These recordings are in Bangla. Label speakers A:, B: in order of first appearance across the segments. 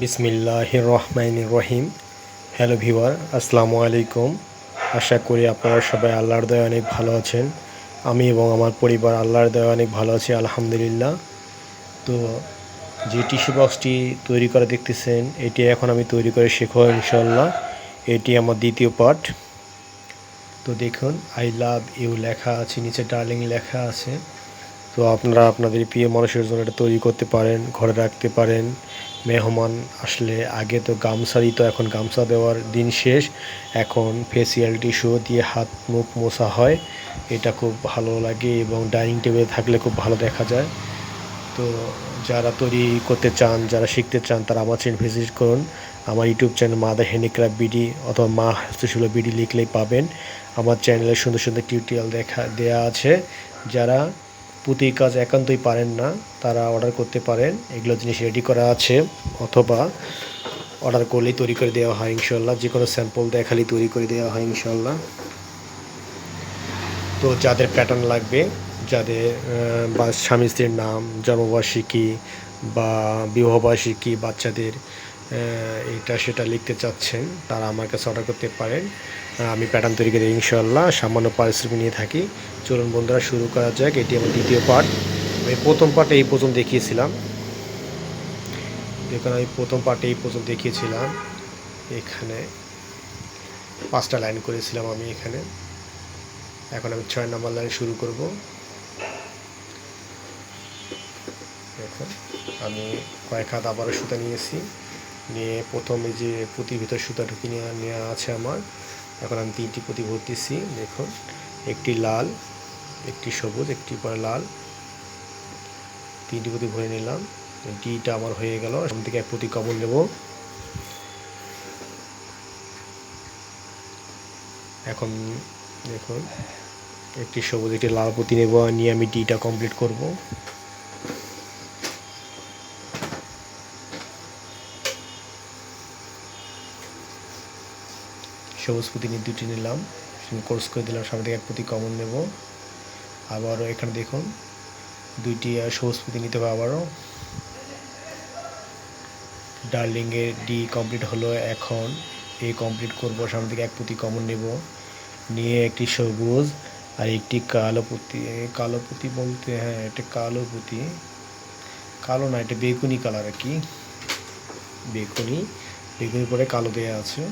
A: বিসমিল্লাহ রহমান রহিম হ্যালো ভিওয়ার আসসালামু আলাইকুম। আশা করি আপনারা সবাই আল্লাহর দয়া অনেক ভালো আছেন। আমি এবং আমার পরিবার আল্লাহর দয়া অনেক ভালো আছি, আলহামদুলিল্লাহ। তো যে টিস্যু বক্সটি তৈরি করা দেখতেছেন, এটি এখন আমি তৈরি করে শেখো ইনশাল্লাহ এটি আমার দ্বিতীয় পার্ট তো দেখুন আই লাভ ইউ লেখা আছে, নিচে ডার্লিং লেখা আছে। তো আপনারা আপনাদের প্রিয় মানুষের জন্য এটা তৈরি করতে পারেন, ঘরে রাখতে পারেন। মেহমান আসলে আগে তো গামছা দিত, এখন গামছা দেওয়ার দিন শেষ। এখন ফেসিয়াল টিস্যু দিয়ে হাত মুখ মোছা হয়, এটা খুব ভালো লাগে এবং ডাইনিং টেবিলে থাকলে খুব ভালো দেখা যায়। তো যারা তৈরি করতে চান, যারা শিখতে চান, তারা আমার চ্যানেল ভিজিট করুন। আমার YouTube channel mother handicraft BD অথবা মা হস্তশিল্প বিডি লিখলেই পাবেন। আমার চ্যানেলে সুন্দর সুন্দর টিউটোরিয়াল দেখা, দেয়া আছে। যারা পুঁতি কাজ একান্তই পারেন না, তারা অর্ডার করতে পারেন। এগুলো জিনিস রেডি করা আছে, অথবা অর্ডার করলেই তৈরি করে দেওয়া হয় ইনশাল্লাহ যে কোনো স্যাম্পল দেখালেই তৈরি করে দেওয়া হয় ইনশাল্লাহ তো যাদের প্যাটার্ন লাগবে, যাদের বা স্বামী স্ত্রীর নাম, জন্মবার্ষিকী বা বিবাহবার্ষিকী বাচ্চাদের এটা সেটা লিখতে চাচ্ছেন, তারা আমার কাছে অর্ডার করতে পারেন। আমি প্যাটার্ন তৈরি করে ইনশাল্লাহ সামান্য পারিশ্রমিক নিয়ে থাকি। চলুন বন্ধুরা, শুরু করা যাক, এটি আমার দ্বিতীয় পার্ট আমি প্রথম পার্টে এই প্রথম দেখিয়েছিলাম। দেখুন আমি প্রথম পার্টে এই প্রথম দেখিয়েছিলাম। এখানে পাঁচটা লাইন করেছিলাম আমি এখানে। এখন আমি ছয় নম্বর লাইন শুরু করব। দেখুন, আমি কয়েক হাত আবারও সুতা নিয়েছি। নিয়ে প্রথমে যে পুঁতির ভিতর সুতা ঢুকিয়ে নেওয়া আছে আমার এখন আমি তিনটি পুঁতি ভরতেছি দেখুন। একটি লাল, একটি সবুজ, একটি পরে লাল। তিনটি পুঁতি ভরে নিলাম। ডিটা আমার হয়ে গেল, সামনে থেকে এক পুঁতি কমন নেব। এখন দেখুন, একটি সবুজ, একটি লাল পুঁতি নেব নিয়ে আমি ডিটা কমপ্লিট করব। সবুজ পুঁতি নিয়ে দুটি নিলাম কোর্স করে দিলাম, সামনে থেকে এক পুঁতি কমন নেব। আবারও এখানে দেখুন, দুইটি সবুজ পুঁতি নিতে হবে আবারও। ডার্লিংয়ের ডি কমপ্লিট হলো এখন। এ কমপ্লিট করব, সামনে থেকে এক পুঁতি কমন নেব। নিয়ে একটি সবুজ আর একটি কালো পুঁতি। কালো পুঁতি বলতে হ্যাঁ এটা কালো পুঁতি। কালো না, এটা বেগুনি কালার আর কি। বেগুনি বেগুনি পরে কালো দেয়া আছে।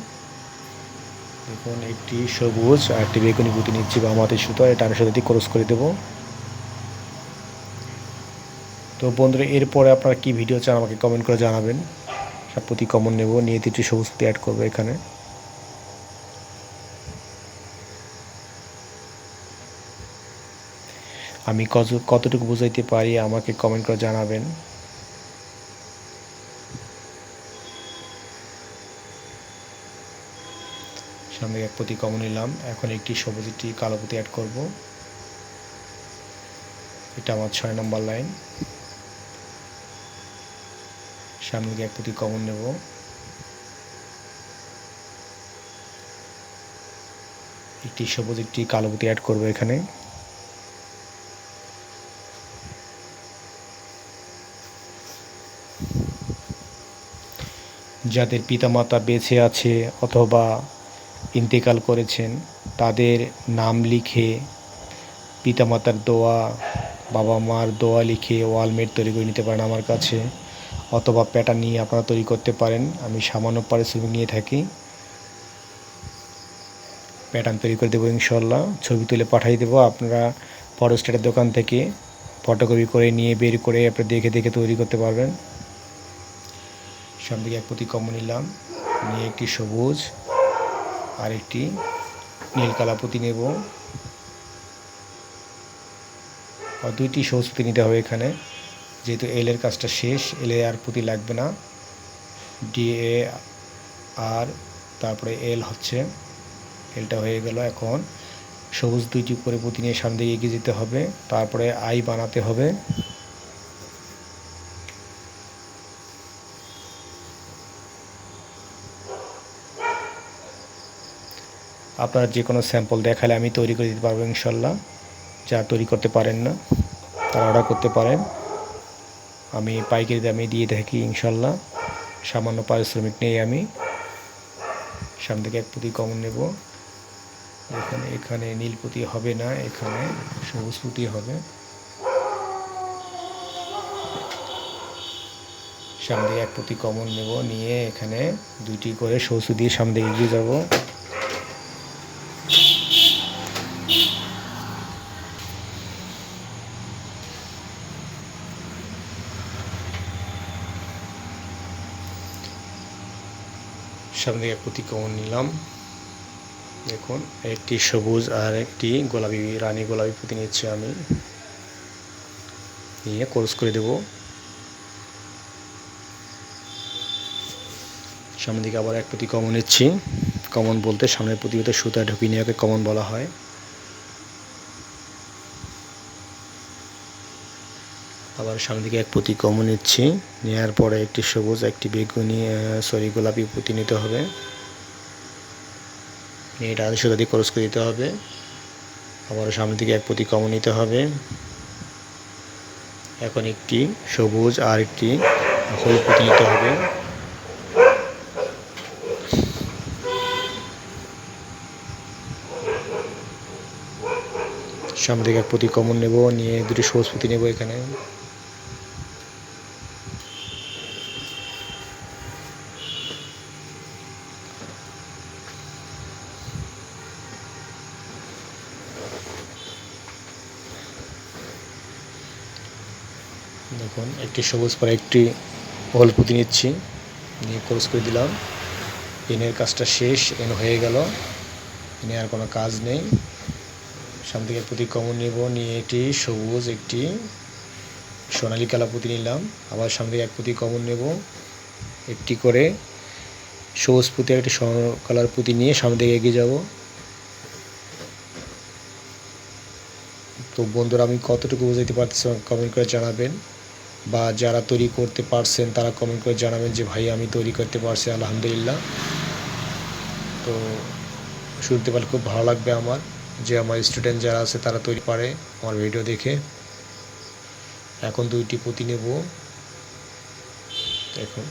A: দেখুন একটি সবুজ আর একটি বেগুনি পুঁতি নিচ্ছি বা আমাদের সুতো এটা আমি সাথে ক্রস করে দেবো। তো বন্ধুরা, এরপরে আপনারা কি ভিডিও চান আমাকে কমেন্ট করে জানাবেন। সব প্রতি কমন নেব, নিয়ে তিনটি সবুজ অ্যাড করব এখানে। আমি কত কতটুকু বুঝাইতে পারি আমাকে কমেন্ট করে জানাবেন। সামনে এক প্রতি কমন নিলাম। এখন একটি সবুজ একটি কালো পুঁতি অ্যাড করব। এটা আমার ছয় নম্বর লাইন সামনে এক পুঁতি কমন নেব। একটি সবুজ একটি কালো পুঁতি অ্যাড করব এখানে। যাদের পিতামাতা বেঁচে আছে অথবা ইন্তেকাল করেছেন, তাদের নাম লিখে পিতামাতার দোয়া বাবা মার দোয়া লিখে ওয়ালমেট তৈরি করে নিতে পারেন আমার কাছে, অথবা প্যাটার্ন নিয়ে আপনারা তৈরি করতে পারেন, আমি সামান্য পারিশ্রমিক নিয়ে থাকি। প্যাটার্ন তৈরি করে দেবো ইনশাল্লাহ ছবি তুলে পাঠিয়ে দেবো আপনারা ফটোস্টেটের দোকান থেকে, ফটোকপি করে নিয়ে বের করে আপনারা দেখে দেখে তৈরি করতে পারবেন। সামনে এক প্রতি কমন নিলাম, নিয়ে একটি সবুজ আর একটি নীল কালা পুঁতি নেব। আর দুইটি সবুজ পুঁতি নিতে হবে এখানে। যেহেতু এলের কাজটা শেষ এলে আর পুঁতি লাগবে না। ডি এ আর তারপরে এল হচ্ছে। এলটা হয়ে গেল এখন। সবুজ দুইটি করে পুঁতি নিয়ে সামনে এগিয়ে যেতে হবে। তারপরে আই বানাতে হবে। আপনারা যে কোনো স্যাম্পল দেখালে আমি তৈরি করে দিতে পারব ইনশাল্লাহ। যা তৈরি করতে পারেন না, তারা অর্ডার করতে পারেন। আমি পাইকারি দামে দিয়ে থাকি ইনশাল্লাহ। সামান্য পারিশ্রমিক নেই আমি। সামনে থেকে এক পুঁতি কমন নেব। এখানে এখানে নীল হবে না, এখানে সবুজ পুঁতি হবে। সামনে এক পুঁতি কমন নেব, নিয়ে এখানে দুটি করে সৌসু দিয়ে সামনে এগিয়ে যাব। সামনে থেকে কমন নিলাম। দেখুন, একটি সবুজ আর একটি গোলাপি, রানী গোলাপি পুঁতি নিচ্ছি আমি। নিয়ে কোর্স করে দেব। সামনের দিকে আবার এক পুঁতি কমন নিচ্ছি। কমন বলতে সামনের পুঁতিতে সুতা ঢুকিয়ে নেওয়াকে কমন বলা হয়। আবার সামনের দিকে এক পুঁতি কমন নিচ্ছি। নেওয়ার পরে একটি সবুজ, একটি বেগুনি সরি, গোলাপি পুঁতি নিতে হবে। এটা সুতা দিয়ে ক্রস করে দিতে হবে। আবার সামনের দিকে এক পুঁতি কমন নিতে হবে। এখন একটি সবুজ আর একটি হলুদ পুঁতি নিতে হবে। সামনে দিকে এক পুঁতি কমন নেব, নিয়ে দুটি সবুজ পুঁতি নেব এখানে দেখুন একটি সবুজ পরে একটি হল পুঁতি নিচ্ছি নিয়ে ক্রস করে দিলাম। এনের কাজটা শেষ, এন হয়ে গেল। এনে আর কোনো কাজ নেই। সামনে থেকে পুঁতি কমন নেব। নিয়ে এটি সবুজ একটি সোনালি কালা পুঁতি নিলাম। আবার সামনে থেকে এক পুঁতি কমন নেব। একটি করে সবুজ পুঁতি একটি স্বর্ণ কালার পুঁতি নিয়ে সামনে দিকে এগিয়ে যাব। তো বন্ধুরা, আমি কতটুকু বোঝাইতে পারতেছি কমেন্ট করে জানাবেন। বা যারা তৈরি করতে পারছেন, তারা কমেন্ট করে জানাবেন যে, ভাই, আমি তৈরি করতে পারছি, আলহামদুলিল্লাহ। তো শুনতে পারলে খুব ভালো লাগবে আমার যে, আমার স্টুডেন্ট যারা আছে, তারা তৈরি পারে আমার ভিডিও দেখে। এখন দুইটি পুঁতি নেব। এখন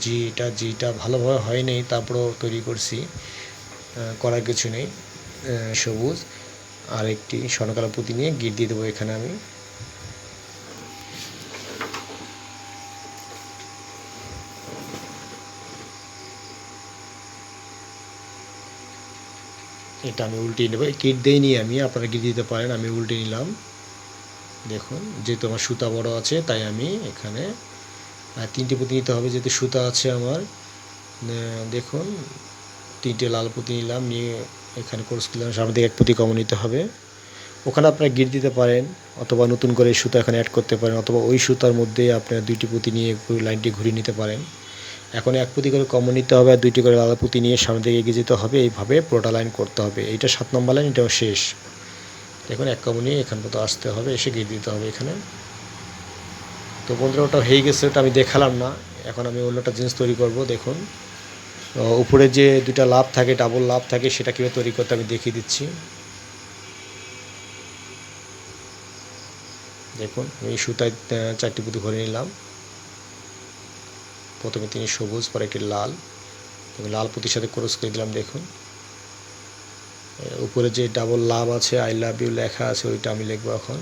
A: জিটা জিটা ভালোভাবে হয় নাই, তারপরেও তৈরি করছি। করার কিছু নেই সবুজ। আর একটি স্বর্ণকালা পুঁতি নিয়ে গিট দিয়ে দেবো এখানে আমি। এটা আমি উল্টে নেব। কিট দিয়ে নিয়ে আমি, আপনারা গিট দিতে পারেন, আমি উল্টে নিলাম। দেখুন, যেহেতু আমার সুতা বড় আছে, তাই আমি এখানে তিনটে পুঁতি নিতে হবে, যেহেতু সুতা আছে আমার। দেখুন, তিনটে লাল পুঁতি নিলাম, নিয়ে এখানে কোর্স দিলাম সামনে দিকে এক পুঁতি কমন নিতে হবে। ওখানে আপনারা গিট দিতে পারেন, অথবা নতুন করে সুতা এখানে অ্যাড করতে পারেন, অথবা ওই সুতার মধ্যে আপনার দুইটি পুঁতি নিয়ে লাইনটি ঘুরিয়ে নিতে পারেন। এখন এক পুঁতি করে কমন নিতে হবে আর দুইটি করে আলাদা পুঁতি নিয়ে সামনে দিকে এগিয়ে যেতে হবে। এইভাবে পুরোটা লাইন করতে হবে। এইটা সাত নম্বর লাইন এটাও শেষ। দেখুন, এক কমন নিয়ে এখান পর্যন্ত আসতে হবে, এসে গিয়ে দিতে হবে এখানে। তো বন্ধুরা, ওটা হয়ে গেছে ওটা আমি দেখালাম না। এখন আমি অন্যটা জিনিস তৈরি করব, দেখুন। উপরে যে দুটা লাভ থাকে ডাবল লাভ থাকে, সেটা কীভাবে তৈরি করতে আমি দেখিয়ে দিচ্ছি। দেখুন, আমি সুতায় চারটি পুঁতি ভরে নিলাম। প্রথমে তিনি সবুজ, পরে একটি লাল। এবং লাল পুঁতির সাথে ক্রস করে দিলাম, দেখুন। উপরে যে ডাবল লাভ আছে আই লাভ ইউ লেখা আছে, ওইটা আমি লিখব এখন।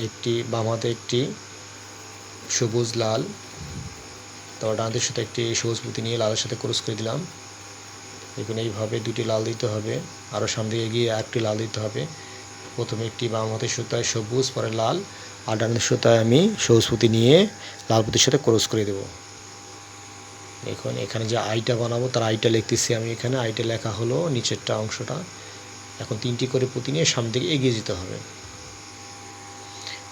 A: একটি বাম হাতে একটি সবুজ, লাল। তারপর ডান হাতের সাথে একটি সবুজ পুঁতি নিয়ে লালের সাথে ক্রস করে দিলাম। দেখুন, এইভাবে দুটি লাল দিতে হবে। আরও সামনে এগিয়ে একটি লাল দিতে হবে। প্রথমে একটি বাম হাতের সুতায় সবুজ, পরে লাল। আর ডান সুতায় আমি সবুজ পুঁতি নিয়ে লাল পুঁতির সাথে ক্রস করে দেব। দেখুন, এখানে যে আইটা বানাবো, তার আইটা লিখতেছি আমি এখানে। আইটা লেখা হলো নিচেরটা অংশটা। এখন তিনটি করে পুঁতি নিয়ে সামনে দিকে এগিয়ে যেতে হবে।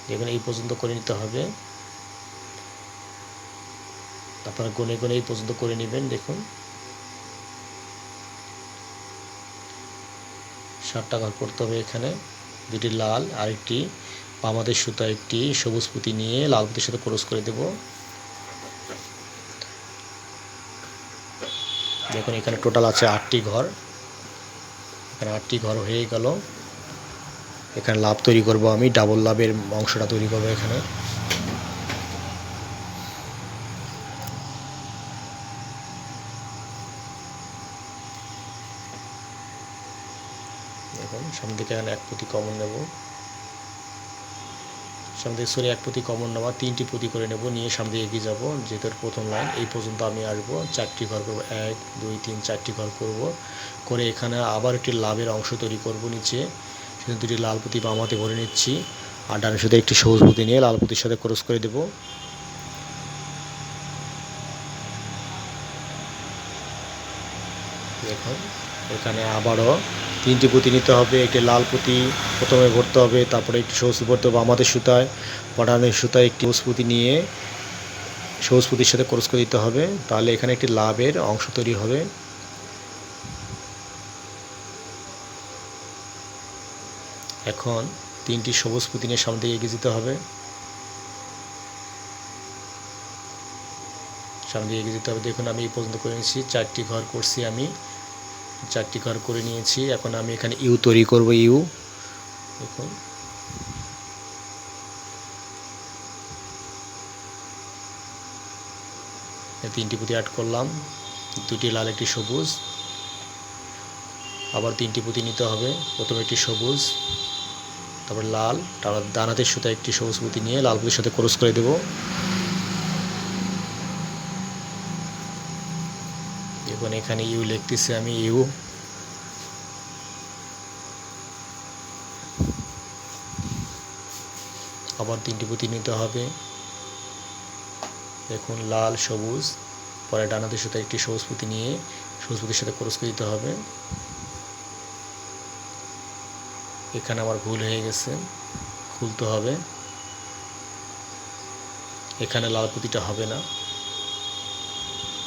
A: দেখুন, এই পর্যন্ত করে নিতে হবে। আপনারা গনে গনে এই পর্যন্ত করে নেবেন, দেখুন। ষাটটা ঘর করতে হবে এখানে। দুটি লাল আর একটি বামাদের সুতা একটি সবুজ পুঁতি নিয়ে লাল পুঁতির সাথে ক্রস করে দেব। দেখুন, এখানে টোটাল আছে আটটি ঘর। এখানে আটটি ঘর হয়ে গেল। এখানে লাভ তৈরি করব আমি, ডাবল লাভের অংশটা তৈরি করব এখানে। দিকে এখানে এক পুঁতি কমন নেব। সামনে সরি, এক পুঁতি কমন নেওয়া, তিনটি পুঁতি করে নেব, নিয়ে সামনে এগিয়ে যাব। যেহেতু প্রথম লাইন, এই পর্যন্ত আমি আসব। চারটি ঘর করব, এক, দুই, তিন, চারটি ঘর করব। করে এখানে আবার একটি লাভের অংশ তৈরি করব নিচে। সেখানে দুটি লাল পুঁতি বামাতে ভরে নিচ্ছি। আর ডানের সাথে একটি সবুজ পুঁতি নিয়ে লাল পুঁতির সাথে ক্রস করে দেবো। দেখুন, এখানে আবারও তিনটি পুঁতি নিতে হবে, একটি লাল পুঁতি প্রথমে ভরতে হবে, তারপরে একটি সবুজ ভরতে হবে আমাদের সুতায়। পটানের সুতায় একটি সবুজ পুঁতি নিয়ে সবুজ পুঁতির সাথে ক্রস করে দিতে হবে, তাহলে এখানে একটি লাভের অংশ তৈরি হবে। এখন তিনটি সবুজ পুঁতি নিয়ে সামনে দিকে এগিয়ে যেতে হবে। সামনে এগিয়ে যেতে হবে, দেখুন আমি এই পর্যন্ত করে নিয়েছি চারটি ঘর করছি আমি। চারটি ঘর করে নিয়েছি। এখন আমি এখানে ইউ তৈরি করব, ইউ। দেখুন। তিনটি পুঁতি অ্যাড করলাম। দুটি লাল, একটি সবুজ। আবার তিনটি পুঁতি নিতে হবে। প্রথমে একটি সবুজ, তারপর লাল, তারপর দানাতের সুতা একটি সবুজ পুঁতি নিয়ে লাল পুঁতির সাথে ক্রস করে দেবো। দেখুন এখানে ইউ লিখতেছি আমি ইউ। আবার তিনটি পুঁতি নিতে হবে। দেখুন, লাল, সবুজ, পরে ডানাতে সাথে একটি সবুজ পুঁতি নিয়ে সবুজ পুঁতির সাথে ক্রস করে দিতে হবে। এখানে আমার ভুল হয়ে গেছে, খুলতে হবে। এখানে লাল পুঁতিটা হবে না।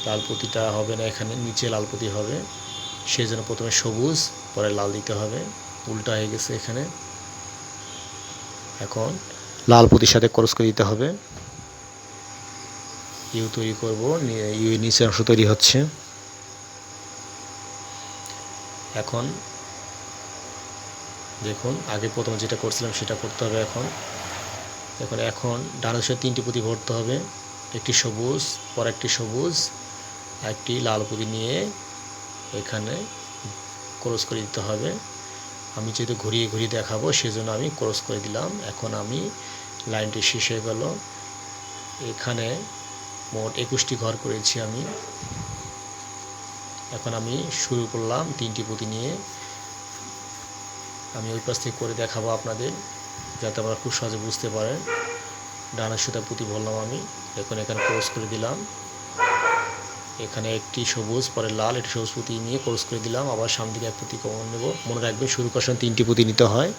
A: লাল পুঁতিটা হবে না, এখানে নিচে লাল হবে। সেই জন্য প্রথমে সবুজ, পরে লাল দিতে হবে। উল্টা হয়ে গেছে এখানে। এখন লাল পুঁতির সাথে ক্রস করে দিতে হবে। ইউ তৈরি করব ইউ নিচের অংশ তৈরি হচ্ছে। এখন দেখুন, আগে প্রথমে যেটা করছিলাম সেটা করতে হবে এখন। এখন এখন সাথে তিনটি পুঁতি ভরতে হবে। একটি সবুজ, পর একটি সবুজ। একটি লাল পুঁতি নিয়ে এখানে ক্রস করে দিতে হবে। আমি যেহেতু ঘুরিয়ে ঘুরিয়ে দেখাবো, সেজন্য আমি ক্রস করে দিলাম। এখন আমি লাইনটি শেষ হয়ে গেল। এখানে মোট একুশটি ঘর করেছি আমি। এখন আমি শুরু করলাম তিনটি পুঁতি নিয়ে। আমি ওই পাশ থেকে করে দেখাবো আপনাদের, যাতে আপনারা খুব সহজে বুঝতে পারেন। ডানার সুতা পুঁতি বললাম আমি। এখন এখানে ক্রস করে দিলাম। এখানে একটি সবুজ, পরে লাল, একটি সবুজ পুঁতি নিয়ে ক্রস করে দিলাম। আবার সামনে দিকে এক পুঁতি কমন নেব। মনে রাখবেন, শুরু করার সময় তিনটি পুঁতি নিতে হয়।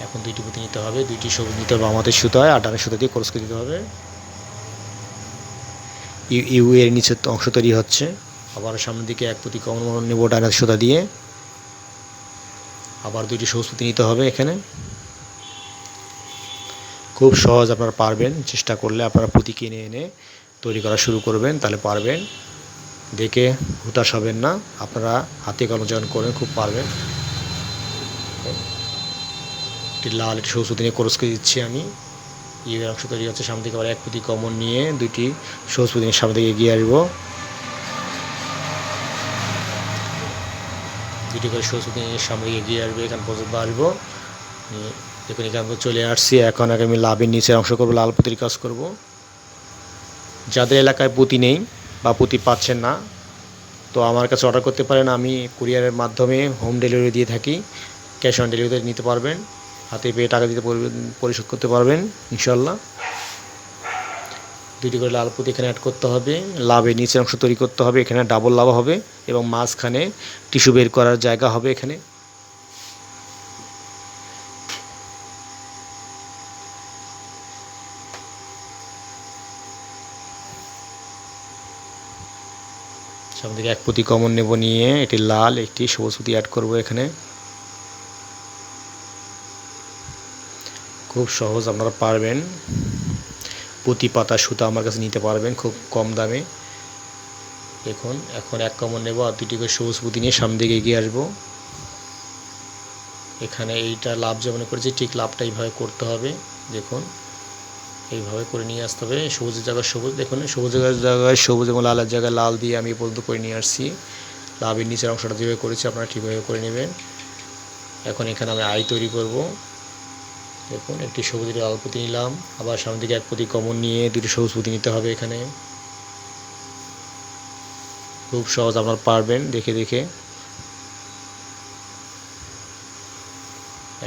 A: এখন দুইটি পুঁতি নিতে হবে। দুইটি সবুজ নিতে হবে আমাদের সুতায়, আর ডানের সুতা দিয়ে ক্রস করে দিতে হবে। ইউ ইউ এর নিচের অংশ তৈরি হচ্ছে। আবার সামনের দিকে এক পুঁতি কমন নেব ডানের সুতা দিয়ে। আবার দুইটি সবুজ পুঁতি নিতে হবে এখানে। খুব সহজ আপনারা পারবেন। চেষ্টা করলে আপনারা পুঁতি কিনে এনে তৈরি করা শুরু করবেন, তাহলে পারবেন। দেখে হুতাশ হবেন না, আপনারা হাতে কলম যখন করেন খুব পারবেন। একটি লাল একটি পুঁতি নিয়ে ক্রস করে দিচ্ছি আমি। ইউ অংশ তৈরি হচ্ছে, সামনে থেকে আবার এক পুঁতি কমন নিয়ে দুইটি পুঁতি নিয়ে সামনে থেকে এগিয়ে আসব। দুটি করে সরস্বতী সামনে এগিয়ে আসবে, এখান পর্যন্ত আসব। দেখুন, এখান চলে আসছি। এখন আগে আমি লাভের নিচের অংশ করব, লাল পুঁতির কাজ করব। যাদের এলাকায় পুঁতি নেই বা পুঁতি পাচ্ছেন না, তো আমার কাছে অর্ডার করতে পারেন। আমি কুরিয়ারের মাধ্যমে হোম ডেলিভারি দিয়ে থাকি। ক্যাশ অন ডেলিভারি নিতে পারবেন। হাতে পেয়ে টাকা দিতে পরিশোধ করতে পারবেন ইনশাল্লাহ দুটি করে লাল পুঁতি এখানে অ্যাড করতে হবে। লাভের নিচের অংশ তৈরি করতে হবে। এখানে ডাবল লাভ হবে এবং মাঝখানে টিস্যু বের করার জায়গা হবে এখানে। থেকে এক পুঁতি কমন নেব নিয়ে এটি লাল, একটি সবুজ পুঁতি অ্যাড করব এখানে। খুব সহজ, আপনারা পারবেন। প্রতি পাতা, সুতা আমার কাছে নিতে পারবেন খুব কম দামে। দেখুন, এখন এক কমন নেব আর দুটি করে সবুজ পুঁতি নিয়ে সামনে দিকে এগিয়ে আসব। এখানে এইটা লাভ যেমন করেছি, ঠিক লাভটা এইভাবে করতে হবে। দেখুন এইভাবে করে নিয়ে আসতে হবে। সবুজের জায়গায় সবুজ, দেখুন, সবুজের জায়গায় সবুজ এবং লালের জায়গায় লাল দিয়ে আমি পর্যন্ত করে নিয়ে আসছি। লাভের নিচের অংশটা যেভাবে করেছি, আপনারা ঠিকভাবে করে নেবেন। এখন এখানে আমি আই তৈরি করব। দেখুন, একটি সবুজের লাল পুঁতি নিলাম। আবার সামনের দিকে এক পুঁতি কমন নিয়ে দুটি সবুজ পুঁতি নিতে হবে এখানে। খুব সহজ আপনারা পারবেন, দেখে দেখে।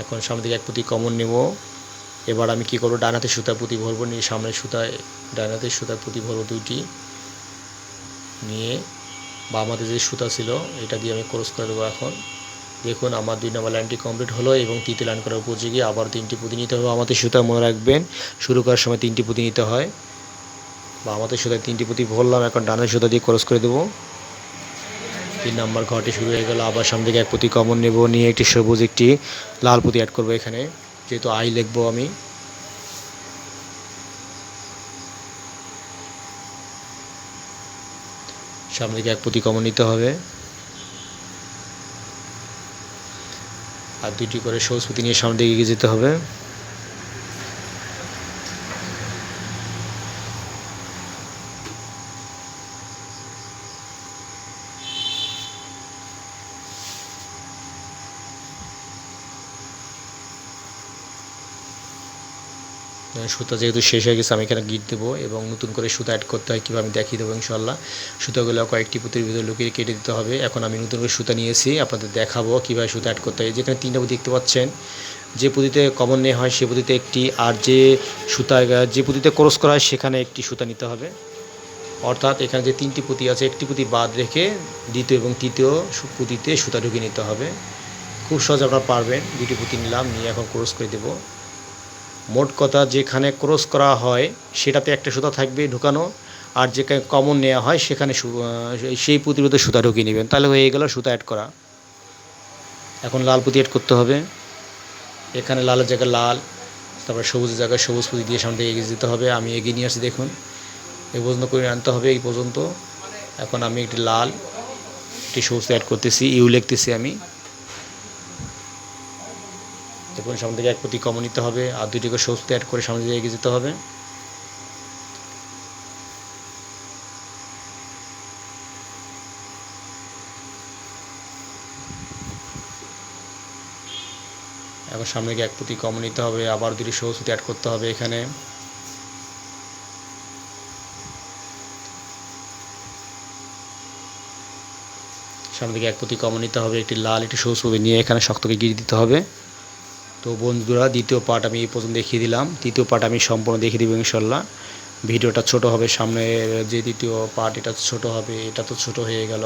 A: এখন সামনের দিকে এক পুঁতি কমন নেব। এবার আমি কি করব? ডান হাতে সুতা পুঁতি ভরবো, নিয়ে সামনের সুতায়, ডান হাতে সুতা পুঁতি ভরবো দুইটি। নিয়ে বাম হাতে যে সুতা ছিল, এটা দিয়ে আমি ক্রস করে দেবো এখন। দেখুন, আমার দুই নম্বর লাইনটি কমপ্লিট হলো এবং তৃতীয় লাইন করার উপযোগী। আবার তিনটি পুঁতি নিতে হবে। আমাদের সুতা মনে রাখবেন, শুরু করার সময় তিনটি পুঁতি নিতে হয়। বা আমাদের সুতায় তিনটি পুঁতি ভরলাম, এখন ডানের সুতা দিয়ে ক্রস করে দেবো। তিন নম্বর ঘরটি শুরু হয়ে গেল। আবার সামনে দিকে এক পুঁতি কমন নেব। নিয়ে একটি সবুজ, একটি লাল পুঁতি অ্যাড করব এখানে। যেহেতু আই লিখব আমি। সামনে দিকে এক প্রতিকমন কমন নিতে হবে। আর দুটি করে সরস্বতী নিয়ে সামনে দিকে এগিয়ে যেতে হবে। সুতা যেহেতু শেষ হয়ে গেছে, আমি এখানে গিট দেবো এবং নতুন করে সুতা অ্যাড করতে হয়, কীভাবে আমি দেখিয়ে দেবো ইনশাল্লাহ সুতাগুলো কয়েকটি পুঁতির ভিতরে লুকিয়ে কেটে দিতে হবে। এখন আমি নতুন করে সুতা নিয়েছি, আপনাদের দেখাবো কীভাবে সুতা অ্যাড করতে হয়। যেখানে তিনটা পুঁতি দেখতে পাচ্ছেন, যে পুঁতিতে কমন নেওয়া হয় সে পুঁতিতে একটি, আর যে সুতা, যে পুঁতিতে ক্রস করা হয় সেখানে একটি সুতা নিতে হবে। অর্থাৎ এখানে যে তিনটি পুঁতি আছে, একটি পুঁতি বাদ রেখে দ্বিতীয় এবং তৃতীয় পুঁতিতে সুতা ঢুকিয়ে নিতে হবে। খুব সহজ আপনারা পারবেন দুটি পুঁতি নিলাম, নিয়ে এখন ক্রস করে দেবো। মোট কথা যেখানে ক্রস করা হয়, সেটাতে একটা সুতা থাকবে ঢুকানো, আর যেখানে কমন নেওয়া হয়, সেখানে সেই পুঁতির মধ্যে সুতা ঢুকিয়ে নেবেন। তাহলে হয়ে গেল সুতা অ্যাড করা। এখন লাল পুঁতি অ্যাড করতে হবে। এখানে লালের জায়গায় লাল, তারপর সবুজের জায়গায় সবুজ পুঁতি দিয়ে সামনে এগিয়ে যেতে হবে। আমি এগিয়ে নিয়ে আসি দেখুন। এই পর্যন্ত করে আনতে হবে, এই পর্যন্ত। এখন আমি একটি লাল, একটি সবুজ অ্যাড করতেছি, ইউ লিখতেছি আমি। দেখুন সামনে থেকে এক প্রতি কমন নিতে হবে, আর দুইটি করে সবুজ অ্যাড করে সামনে দিকে এগিয়ে যেতে হবে। এখন সামনে গিয়ে এক প্রতি কমন নিতে হবে, আবার দুটি সবুজ অ্যাড করতে হবে এখানে। সামনে দিকে এক প্রতি কমন নিতে হবে, একটি লাল, একটি সবুজ নিয়ে এখানে শক্তকে গিয়ে দিতে হবে। তো বন্ধুরা, দ্বিতীয় পার্ট আমি এই পর্যন্ত দেখিয়ে দিলাম। তৃতীয় পার্ট আমি সম্পূর্ণ দেখিয়ে দেবো ইনশাল্লাহ ভিডিওটা ছোট হবে সামনের যে দ্বিতীয় পার্ট এটা ছোট হবে, এটা তো ছোট হয়ে গেল।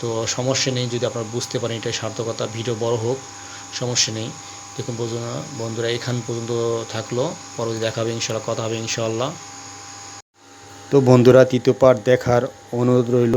A: তো সমস্যা নেই, যদি আপনারা বুঝতে পারেন এটা সার্থকতা, ভিডিও বড় হোক, সমস্যা নেই। দেখুন বন্ধুরা এখান পর্যন্ত থাকল। পরবর্তী দেখাবে ইনশাল্লাহ কথা হবে ইনশাল্লাহ তো বন্ধুরা, তৃতীয় পার্ট দেখার অনুরোধ রইল।